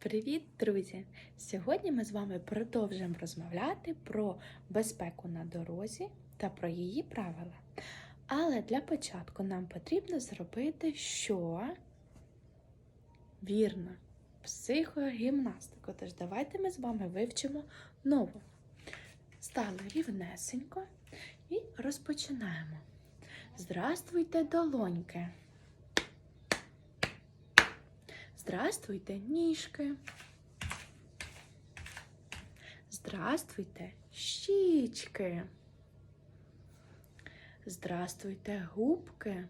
Привіт, друзі! Сьогодні ми з вами продовжуємо розмовляти про безпеку на дорозі та про її правила. Але для початку нам потрібно зробити що? Вірно, психогімнастику. Тож давайте ми з вами вивчимо нову. Стали рівнесенько і розпочинаємо. Здравствуйте, долоньки! Здравствуйте, ніжки. Здравствуйте, щічки. Здравствуйте, губки.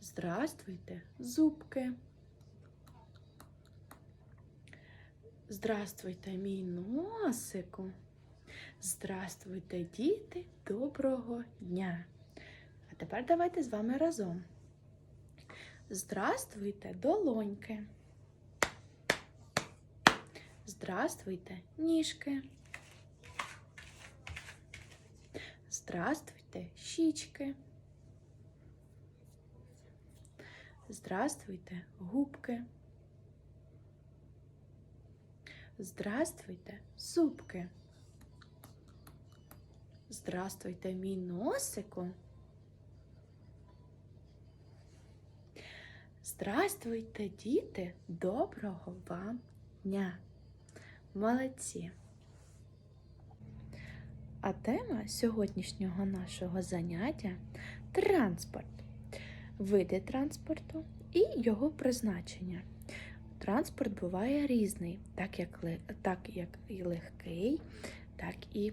Здравствуйте, зубки. Здравствуйте, мій носику. Здравствуйте, діти, доброго дня. А тепер давайте з вами разом. Здравствуйте, долоньки. Здравствуйте, ніжки. Здравствуйте, щічки. Здравствуйте, губки. Здравствуйте, зубки. Здравствуйте, мій носику. Здравствуйте, діти! Доброго вам дня! Молодці! А тема сьогоднішнього нашого заняття транспорт, види транспорту і його призначення. Транспорт буває різний, так як, так як і легкий, так і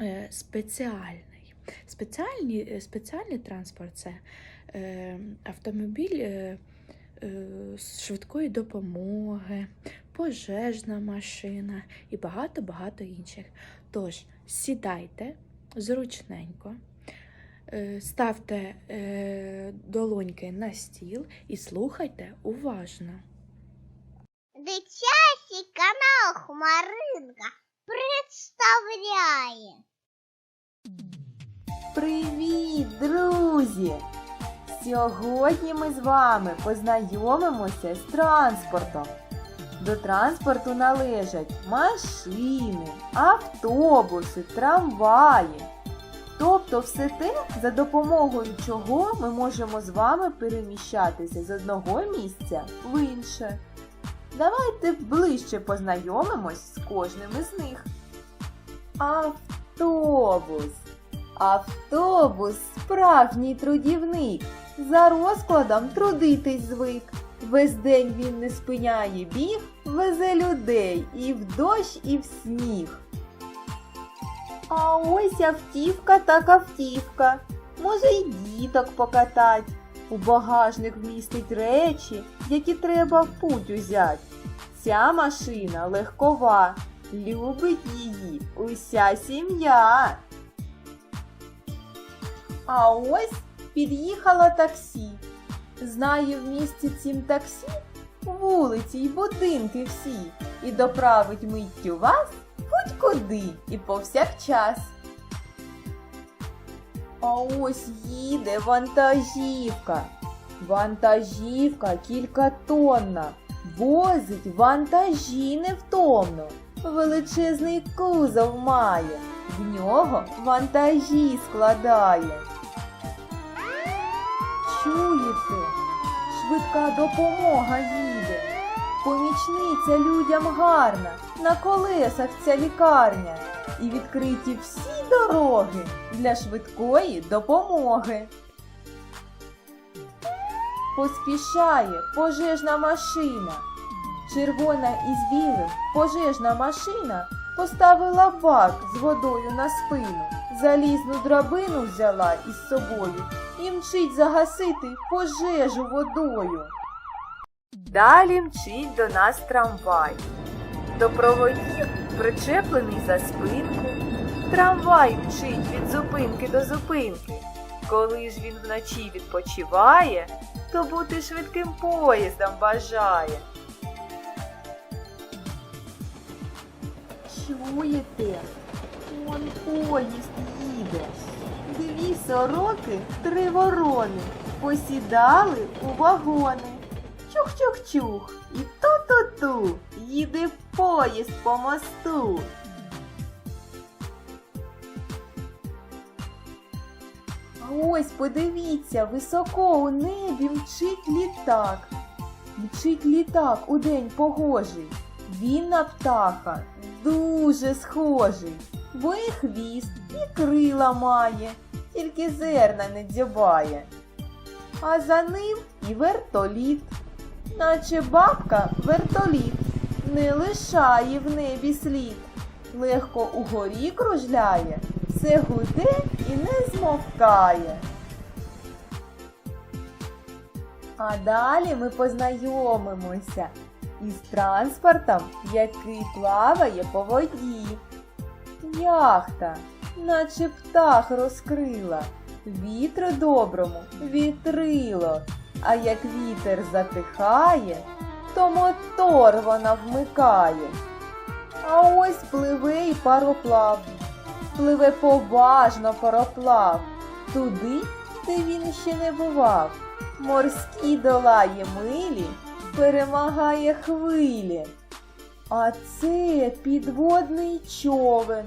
е, спеціальний. Спеціальні, е, спеціальний транспорт це автомобіль е, е, з швидкої допомоги, пожежна машина і багато-багато інших. Тож, сідайте зручненько, е, ставте е, долоньки на стіл і слухайте уважно. Дитячий канал Хмаринка представляє. Привіт, друзі! Сьогодні ми з вами познайомимося з транспортом. До транспорту належать машини, автобуси, трамваї. Тобто все те, за допомогою чого ми можемо з вами переміщатися з одного місця в інше. Давайте ближче познайомимось з кожним із них. Автобус. Автобус справжній трудівник. За розкладом трудитись звик. Весь день він не спиняє біг, везе людей і в дощ, і в сніг. А ось автівка так автівка. Може й діток покатать. У багажник вмістить речі, які треба в путь узять. Ця машина легкова, любить її уся сім'я. А ось під'їхало таксі. Знає в місті цім таксі вулиці й будинки всі, і доправить миттю вас будь куди і повсякчас. А ось їде вантажівка. Вантажівка кількатонна, возить вантажі невтомно. Величезний кузов має, в нього вантажі складає. Чуєте? Швидка допомога їде. Помічниця людям гарна, на колесах ця лікарня. І відкриті всі дороги для швидкої допомоги. Поспішає пожежна машина. Червона із білим пожежна машина поставила бак з водою на спину, залізну драбину взяла із собою і мчить загасити пожежу водою. Далі мчить до нас трамвай. До проводів причеплений за спинку. Трамвай мчить від зупинки до зупинки. Коли ж він вночі відпочиває, то бути швидким поїздом бажає. Чуєте? Он поїзд їде. Дві сороки, три ворони посідали у вагони. Чух-чух-чух. І ту-ту-ту. Їде поїзд по мосту. Ось подивіться, високо у небі мчить літак. Мчить літак у день погожий. Він на птаха дуже схожий, бо і хвіст, і крила має, тільки зерна не дзьобає. А за ним і вертоліт, наче бабка вертоліт, не лишає в небі слід. Легко угорі кружляє, все гуде і не змовкає. А далі ми познайомимося із транспортом, який плаває по воді. Яхта, наче птах розкрила, вітру доброму вітрило, а як вітер затихає, то мотор вона вмикає. А ось пливе й пароплав, пливе поважно пароплав, туди, де він ще не бував. Морські долає милі, перемагає хвилі. А це підводний човен.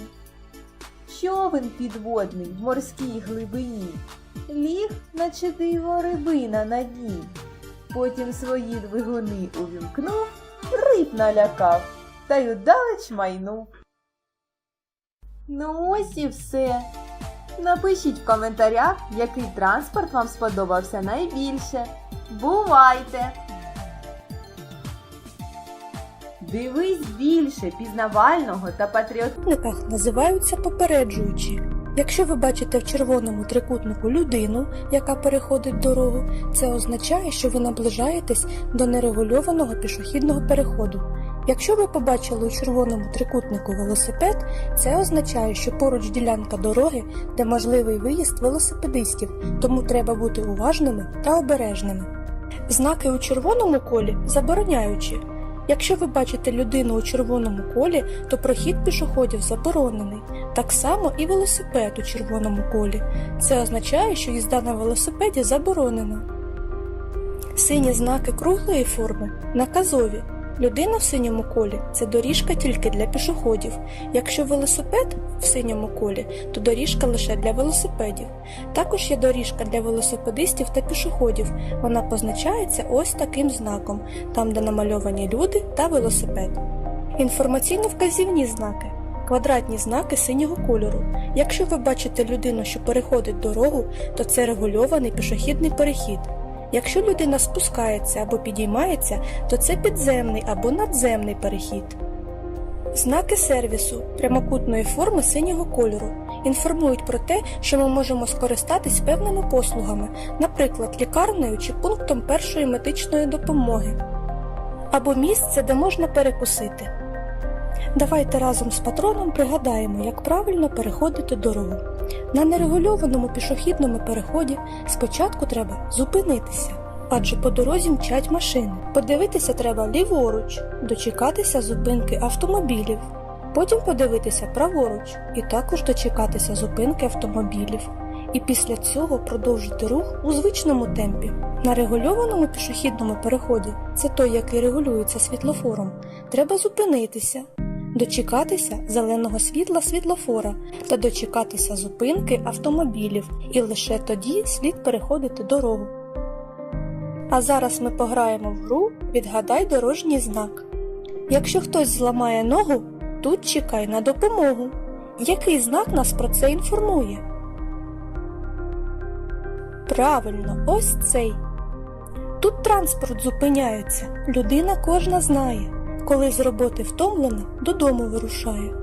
Човен підводний в морській глибині. Ліг, наче диво рибина на дні. Потім свої двигуни увімкнув, риб налякав та й удалеч майнув. Ну ось і все. Напишіть в коментарях, який транспорт вам сподобався найбільше. Бувайте! Дивись більше пізнавального та патріотичного. Трикутниках називаються попереджуючі. Якщо ви бачите в червоному трикутнику людину, яка переходить дорогу, це означає, що ви наближаєтесь до нерегульованого пішохідного переходу. Якщо ви побачили у червоному трикутнику велосипед, це означає, що поруч ділянка дороги, де можливий виїзд велосипедистів, тому треба бути уважними та обережними. Знаки у червоному колі забороняючі. Якщо ви бачите людину у червоному колі, то прохід пішоходів заборонений. Так само і велосипед у червоному колі. Це означає, що їзда на велосипеді заборонена. Сині знаки круглої форми наказові. Людина в синьому колі це доріжка тільки для пішоходів. Якщо велосипед в синьому колі, то доріжка лише для велосипедів. Також є доріжка для велосипедистів та пішоходів. Вона позначається ось таким знаком, там де намальовані люди та велосипед. Інформаційно-вказівні знаки. Квадратні знаки синього кольору. Якщо ви бачите людину, що переходить дорогу, то це регульований пішохідний перехід. Якщо людина спускається або підіймається, то це підземний або надземний перехід. Знаки сервісу прямокутної форми синього кольору інформують про те, що ми можемо скористатись певними послугами, наприклад, лікарнею чи пунктом першої медичної допомоги, або місце, де можна перекусити. Давайте разом з патроном пригадаємо, як правильно переходити дорогу. На нерегульованому пішохідному переході спочатку треба зупинитися, адже по дорозі мчать машини. Подивитися треба ліворуч, дочекатися зупинки автомобілів. Потім подивитися праворуч і також дочекатися зупинки автомобілів. І після цього продовжити рух у звичному темпі. На регульованому пішохідному переході, це той, який регулюється світлофором, треба зупинитися, дочекатися зеленого світла світлофора та дочекатися зупинки автомобілів, і лише тоді слід переходити дорогу. А зараз ми пограємо в гру Відгадай дорожній знак. Якщо хтось зламає ногу, тут чекай на допомогу. Який знак нас про це інформує? Правильно, ось цей. Тут транспорт зупиняється, людина кожна знає, коли з роботи втомлена, додому вирушає.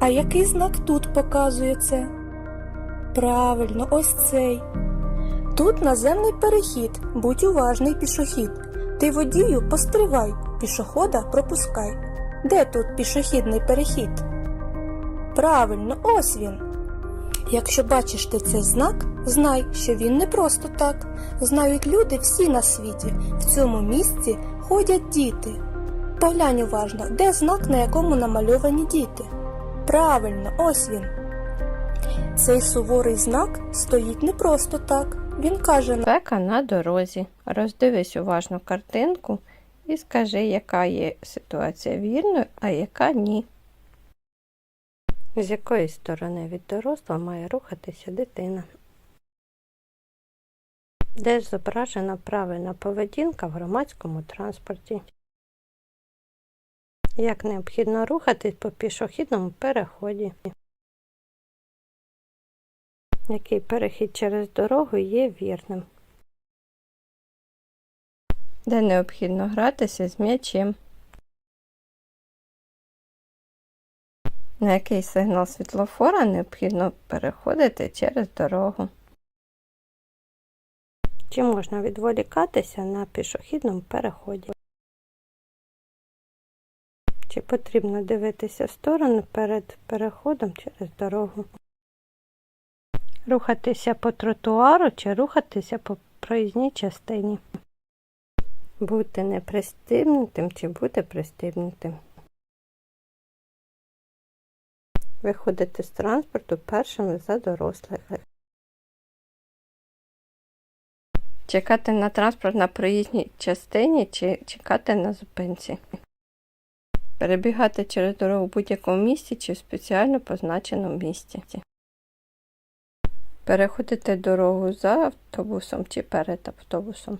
А який знак тут показує це? Правильно, ось цей. Тут наземний перехід, будь уважний пішохід. Ти водію постривай, пішохода пропускай. Де тут пішохідний перехід? Правильно, ось він. Якщо бачиш ти цей знак, знай, що він не просто так. Знають люди всі на світі. В цьому місці ходять діти. Поглянь уважно, де знак, на якому намальовані діти. Правильно, ось він. Цей суворий знак стоїть не просто так. Він каже Безпека на дорозі. Роздивись уважно картинку і скажи, яка є ситуація вірною, а яка ні. З якої сторони від дорослого має рухатися дитина? Де ж зображена правильна поведінка в громадському транспорті? Як необхідно рухатись по пішохідному переході? Який перехід через дорогу є вірним? Де необхідно гратися з м'ячем? На який сигнал світлофора необхідно переходити через дорогу? Чи можна відволікатися на пішохідному переході? Потрібно дивитися в сторону перед переходом через дорогу? Рухатися по тротуару чи рухатися по проїзній частині? Бути непристібнутим чи бути пристібнутим? Виходити з транспорту першими за дорослих. Чекати на транспорт на проїзній частині чи чекати на зупинці. Перебігати через дорогу в будь-якому місці чи в спеціально позначеному місці. Переходити дорогу за автобусом чи перед автобусом.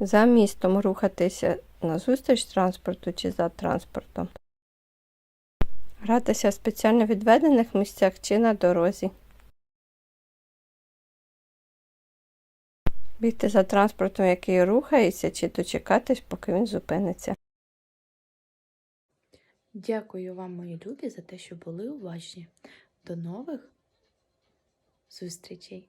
За містом рухатися назустріч транспорту чи за транспортом. Гратися в спеціально відведених місцях чи на дорозі. Бігти за транспортом, який рухається, чи дочекатись, поки він зупиниться. Дякую вам, мої любі, за те, що були уважні. До нових зустрічей!